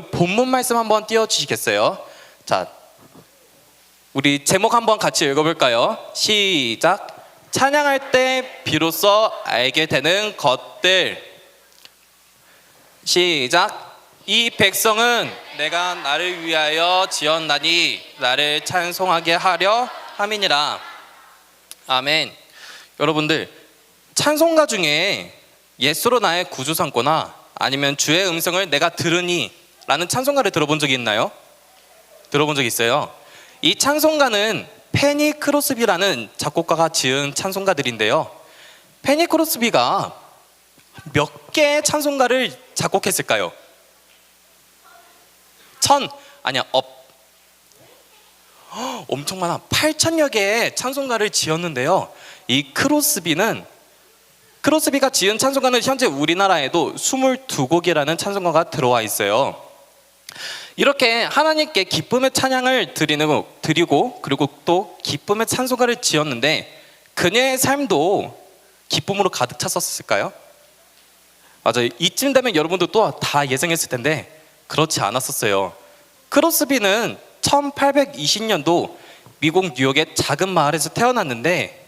본문 말씀 한번 띄워주시겠어요? 자, 우리 제목 한번 같이 읽어볼까요? 시작. 찬양할 때 비로소 알게 되는 것들. 시작. 이 백성은 내가 나를 위하여 지었나니 나를 찬송하게 하려 함이니라. 아멘. 여러분들 찬송가 중에 예수로 나의 구주 삼거나 아니면 주의 음성을 내가 들으니 라는 찬송가를 들어본 적이 있나요? 들어본 적 있어요. 이 찬송가는 페니 크로스비라는 작곡가가 지은 찬송가들인데요. 페니 크로스비가 몇 개의 찬송가를 작곡했을까요? 천 아니야 업 헉, 엄청 많아 8천여 개의 찬송가를 지었는데요. 이 크로스비는 크로스비가 지은 찬송가는 현재 우리나라에도 22곡이라는 찬송가가 들어와 있어요. 이렇게 하나님께 기쁨의 찬양을 드리는 드리고 그리고 또 기쁨의 찬송가를 지었는데 그녀의 삶도 기쁨으로 가득 찼었을까요? 맞아요. 이쯤 되면 여러분도 또 다 예상했을 텐데 그렇지 않았었어요. 크로스비는 1820년도 미국 뉴욕의 작은 마을에서 태어났는데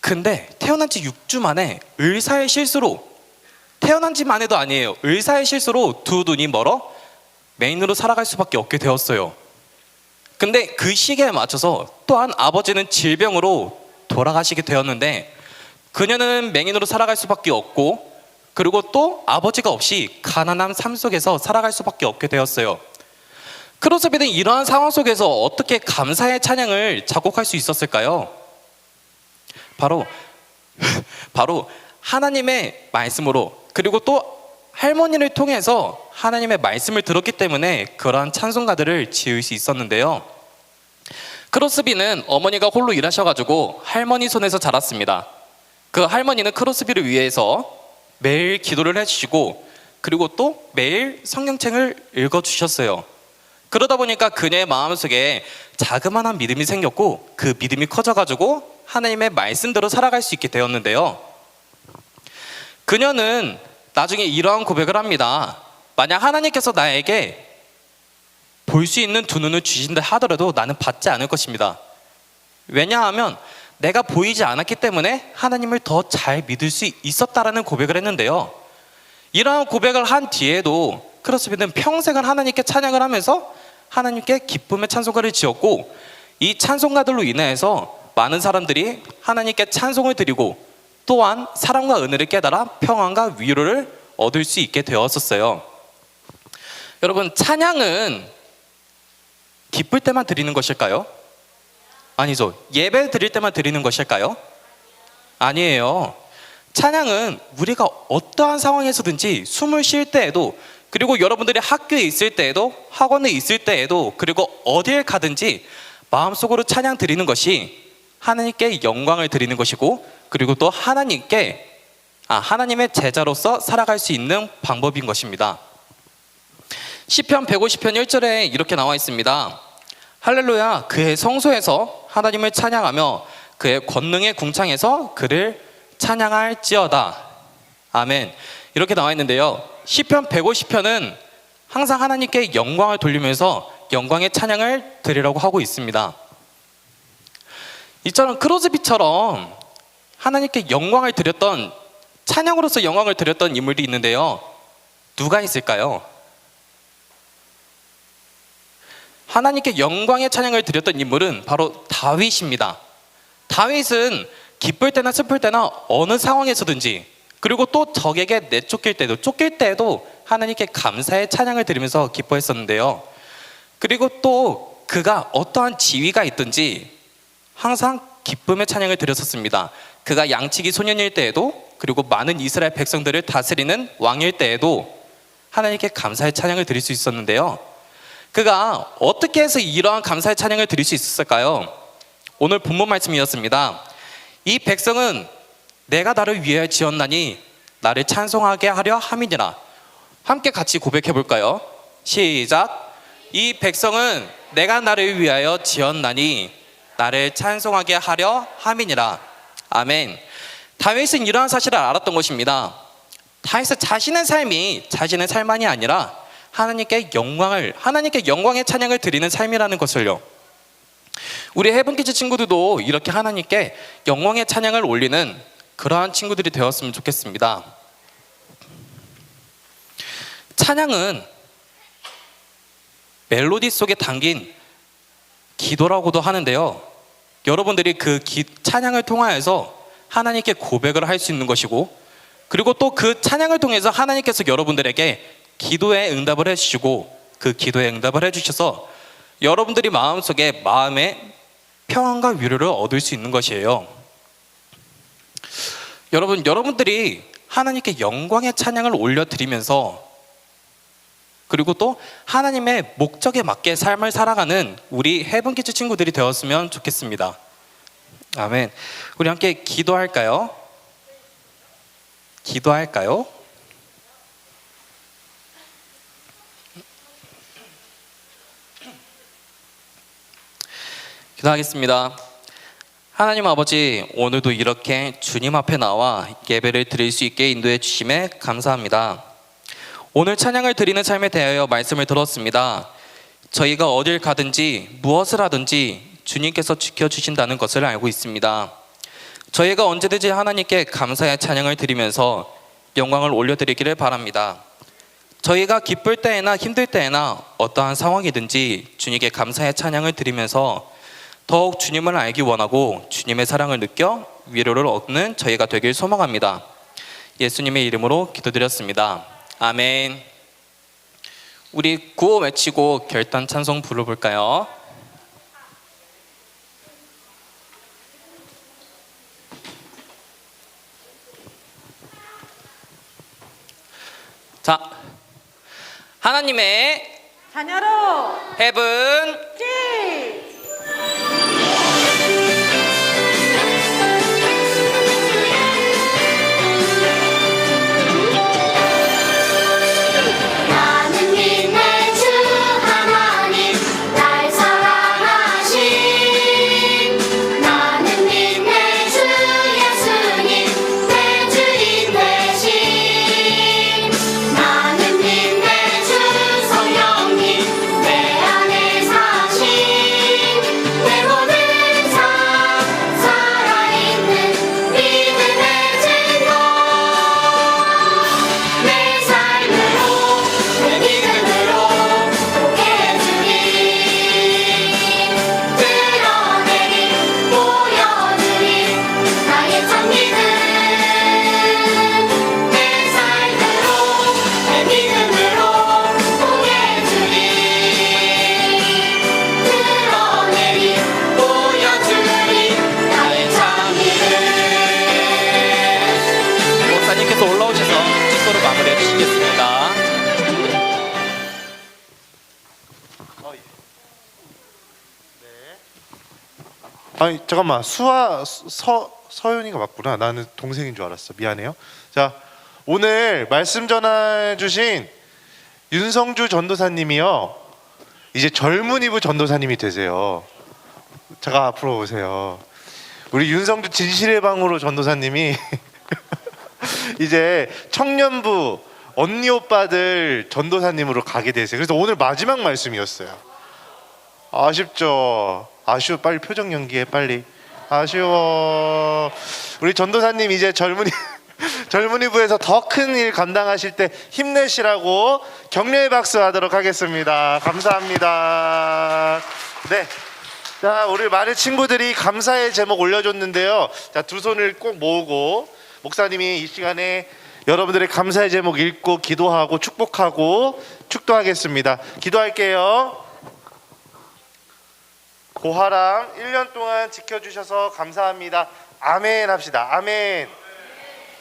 근데 태어난 지 6주 만에 의사의 실수로 태어난 지만 해도 아니에요. 의사의 실수로 두 눈이 멀어 메인으로 살아갈 수밖에 없게 되었어요. 근데 그 시기에 맞춰서 또한 아버지는 질병으로 돌아가시게 되었는데 그녀는 맹인으로 살아갈 수밖에 없고 그리고 또 아버지가 없이 가난한 삶 속에서 살아갈 수밖에 없게 되었어요. 크로스비는 이러한 상황 속에서 어떻게 감사의 찬양을 작곡할 수 있었을까요? 바로 바로 하나님의 말씀으로 그리고 또 할머니를 통해서 하나님의 말씀을 들었기 때문에 그러한 찬송가들을 지을 수 있었는데요. 크로스비는 어머니가 홀로 일하셔가지고 할머니 손에서 자랐습니다. 그 할머니는 크로스비를 위해서 매일 기도를 해주시고 그리고 또 매일 성경책을 읽어주셨어요. 그러다 보니까 그녀의 마음속에 자그마한 믿음이 생겼고 그 믿음이 커져가지고 하나님의 말씀대로 살아갈 수 있게 되었는데요. 그녀는 나중에 이러한 고백을 합니다. 만약 하나님께서 나에게 볼 수 있는 두 눈을 주신다 하더라도 나는 받지 않을 것입니다. 왜냐하면 내가 보이지 않았기 때문에 하나님을 더 잘 믿을 수 있었다라는 고백을 했는데요. 이러한 고백을 한 뒤에도 크로스비는 평생을 하나님께 찬양을 하면서 하나님께 기쁨의 찬송가를 지었고 이 찬송가들로 인해서 많은 사람들이 하나님께 찬송을 드리고 또한 사랑과 은혜를 깨달아 평안과 위로를 얻을 수 있게 되었었어요. 여러분 찬양은 기쁠 때만 드리는 것일까요? 아니죠. 예배 드릴 때만 드리는 것일까요? 아니에요. 찬양은 우리가 어떠한 상황에서든지 숨을 쉴 때에도 그리고 여러분들이 학교에 있을 때에도 학원에 있을 때에도 그리고 어딜 가든지 마음속으로 찬양 드리는 것이 하나님께 영광을 드리는 것이고 그리고 또 하나님께 아, 하나님의 제자로서 살아갈 수 있는 방법인 것입니다. 시편 150편 1절에 이렇게 나와 있습니다. 할렐루야 그의 성소에서 하나님을 찬양하며 그의 권능의 궁창에서 그를 찬양할지어다. 아멘. 이렇게 나와 있는데요. 시편 150편은 항상 하나님께 영광을 돌리면서 영광의 찬양을 드리라고 하고 있습니다. 이처럼 크로즈비처럼 하나님께 영광을 드렸던 찬양으로서 영광을 드렸던 인물이 있는데요. 누가 있을까요? 하나님께 영광의 찬양을 드렸던 인물은 바로 다윗입니다. 다윗은 기쁠 때나 슬플 때나 어느 상황에서든지 그리고 또 적에게 내쫓길 때도 쫓길 때에도 하나님께 감사의 찬양을 드리면서 기뻐했었는데요. 그리고 또 그가 어떠한 지위가 있든지 항상 기쁨의 찬양을 드렸었습니다. 그가 양치기 소년일 때에도 그리고 많은 이스라엘 백성들을 다스리는 왕일 때에도 하나님께 감사의 찬양을 드릴 수 있었는데요. 그가 어떻게 해서 이러한 감사의 찬양을 드릴 수 있었을까요? 오늘 본문 말씀이었습니다. 이 백성은 내가 나를 위하여 지었나니 나를 찬송하게 하려 함이니라. 함께 같이 고백해 볼까요? 시작. 이 백성은 내가 나를 위하여 지었나니 나를 찬송하게 하려 함이니라. 아멘. 다윗은 이러한 사실을 알았던 것입니다. 다윗은 자신의 삶이 자신의 삶만이 아니라 하나님께 영광을 하나님께 영광의 찬양을 드리는 삶이라는 것을요. 우리 해븐키즈 친구들도 이렇게 하나님께 영광의 찬양을 올리는 그러한 친구들이 되었으면 좋겠습니다. 찬양은 멜로디 속에 담긴 기도라고도 하는데요. 여러분들이 그 기- 찬양을 통하여서 하나님께 고백을 할 수 있는 것이고 그리고 또 그 찬양을 통해서 하나님께서 여러분들에게 기도에 응답을 해주시고 그 기도에 응답을 해주셔서 여러분들이 마음속에 마음의 평안과 위로를 얻을 수 있는 것이에요. 여러분, 여러분들이 하나님께 영광의 찬양을 올려드리면서 그리고 또 하나님의 목적에 맞게 삶을 살아가는 우리 해븐키즈 친구들이 되었으면 좋겠습니다. 아멘. 우리 함께 기도할까요? 기도할까요? 기도하겠습니다. 하나님 아버지, 오늘도 이렇게 주님 앞에 나와 예배를 드릴 수 있게 인도해 주심에 감사합니다. 오늘 찬양을 드리는 삶에 대하여 말씀을 들었습니다. 저희가 어딜 가든지 무엇을 하든지 주님께서 지켜주신다는 것을 알고 있습니다. 저희가 언제든지 하나님께 감사의 찬양을 드리면서 영광을 올려드리기를 바랍니다. 저희가 기쁠 때에나 힘들 때에나 어떠한 상황이든지 주님께 감사의 찬양을 드리면서 더욱 주님을 알기 원하고 주님의 사랑을 느껴 위로를 얻는 저희가 되길 소망합니다. 예수님의 이름으로 기도드렸습니다. 아멘. 우리 구호 외치고 결단 찬송 불러볼까요? 자, 하나님의 자녀로 헤븐 아니 잠깐만 수아 서 서윤이가 맞구나. 나는 동생인 줄 알았어. 미안해요. 자 오늘 말씀 전해 주신 윤성주 전도사님이요. 이제 젊은 이부 전도사님이 되세요. 제가 앞으로 오세요. 우리 윤성주 진실의 방으로 전도사님이 이제 청년부 언니 오빠들 전도사님으로 가게 되세요. 그래서 오늘 마지막 말씀이었어요. 아쉽죠. 아쉬워. 빨리 표정 연기해 빨리. 아쉬워. 우리 전도사님 이제 젊은이 젊은이 부에서 더 큰 일 감당하실 때 힘내시라고 격려의 박수 하도록 하겠습니다. 감사합니다. 네. 자, 우리 많은 친구들이 감사의 제목 올려줬는데요. 자, 두 손을 꼭 모으고 목사님이 이 시간에 여러분들의 감사의 제목 읽고 기도하고 축복하고 축도하겠습니다. 기도할게요. 고하랑 1년 동안 지켜주셔서 감사합니다. 아멘 합시다. 아멘.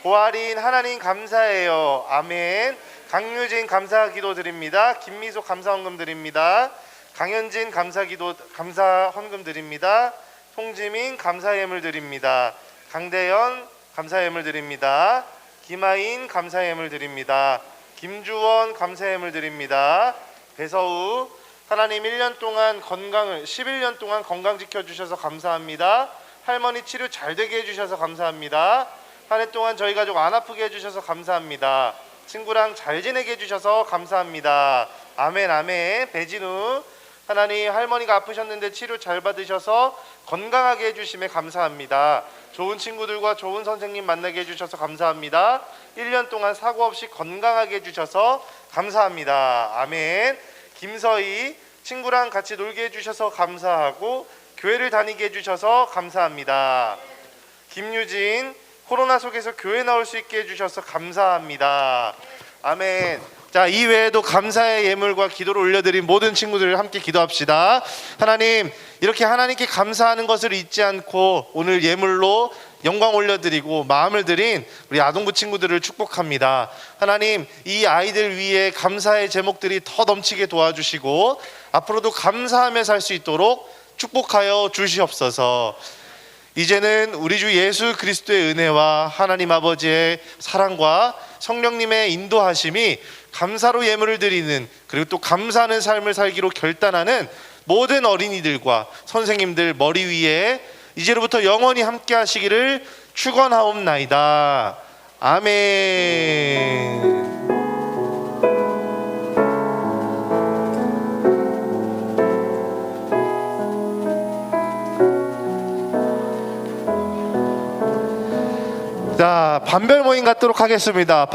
고하린 하나님 감사해요. 아멘. 강유진 감사 기도 드립니다. 김미소 감사 헌금 드립니다. 강현진 감사 기도 감사 헌금 드립니다. 송지민 감사 예물 드립니다. 강대현 감사 예물 드립니다. 김하인 감사 예물 드립니다. 김주원 감사 예물 드립니다. 배서우 하나님 1년 동안 건강을 11년 동안 건강 지켜 주셔서 감사합니다. 할머니 치료 잘 되게 해 주셔서 감사합니다. 한 해 동안 저희 가족 안 아프게 해 주셔서 감사합니다. 친구랑 잘 지내게 해 주셔서 감사합니다. 아멘 아멘. 배진우 하나님 할머니가 아프셨는데 치료 잘 받으셔서 건강하게 해 주심에 감사합니다. 좋은 친구들과 좋은 선생님 만나게 해 주셔서 감사합니다. 1년 동안 사고 없이 건강하게 해 주셔서 감사합니다. 아멘. 김서희 친구랑 같이 놀게 해주셔서 감사하고 교회를 다니게 해주셔서 감사합니다. 김유진 코로나 속에서 교회 나올 수 있게 해주셔서 감사합니다. 아멘. 자, 이 외에도 감사의 예물과 기도를 올려드린 모든 친구들 함께 기도합시다. 하나님, 이렇게 하나님께 감사하는 것을 잊지 않고 오늘 예물로 영광 올려드리고 마음을 드린 우리 아동부 친구들을 축복합니다. 하나님, 이 아이들 위해 감사의 제목들이 더 넘치게 도와주시고 앞으로도 감사하며 살 수 있도록 축복하여 주시옵소서. 이제는 우리 주 예수 그리스도의 은혜와 하나님 아버지의 사랑과 성령님의 인도하심이 감사로 예물을 드리는 그리고 또 감사하는 삶을 살기로 결단하는 모든 어린이들과 선생님들 머리 위에 이제로부터 영원히 함께 하시기를 축원하옵나이다. 아멘. 자, 반별 모임 갖도록 하겠습니다.